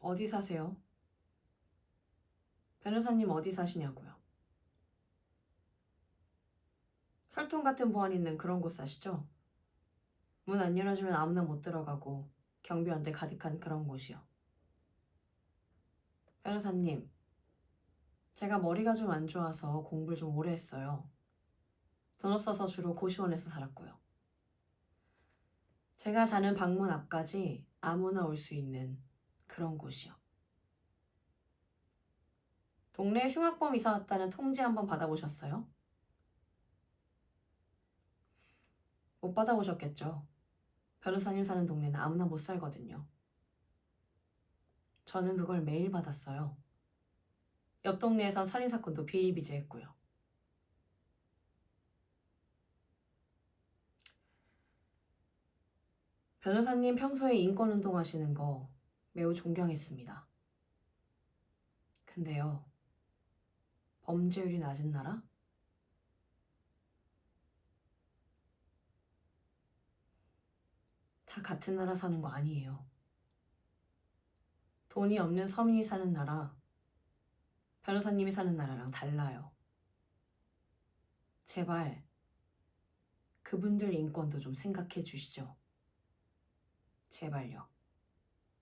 어디 사세요? 변호사님 어디 사시냐고요? 설통 같은 보안 있는 그런 곳 사시죠? 문 안 열어주면 아무나 못 들어가고 경비원들 가득한 그런 곳이요. 변호사님, 제가 머리가 좀 안 좋아서 공부를 좀 오래 했어요. 돈 없어서 주로 고시원에서 살았고요. 제가 자는 방문 앞까지 아무나 올 수 있는 그런 곳이요. 동네에 흉악범 이사 왔다는 통지 한번 받아보셨어요? 못 받아보셨겠죠. 변호사님 사는 동네는 아무나 못 살거든요. 저는 그걸 매일 받았어요. 옆 동네에선 살인사건도 비일비재했고요. 변호사님 평소에 인권운동 하시는 거 매우 존경했습니다. 근데요, 범죄율이 낮은 나라? 다 같은 나라 사는 거 아니에요. 돈이 없는 서민이 사는 나라, 변호사님이 사는 나라랑 달라요. 제발, 그분들 인권도 좀 생각해 주시죠. 제발요.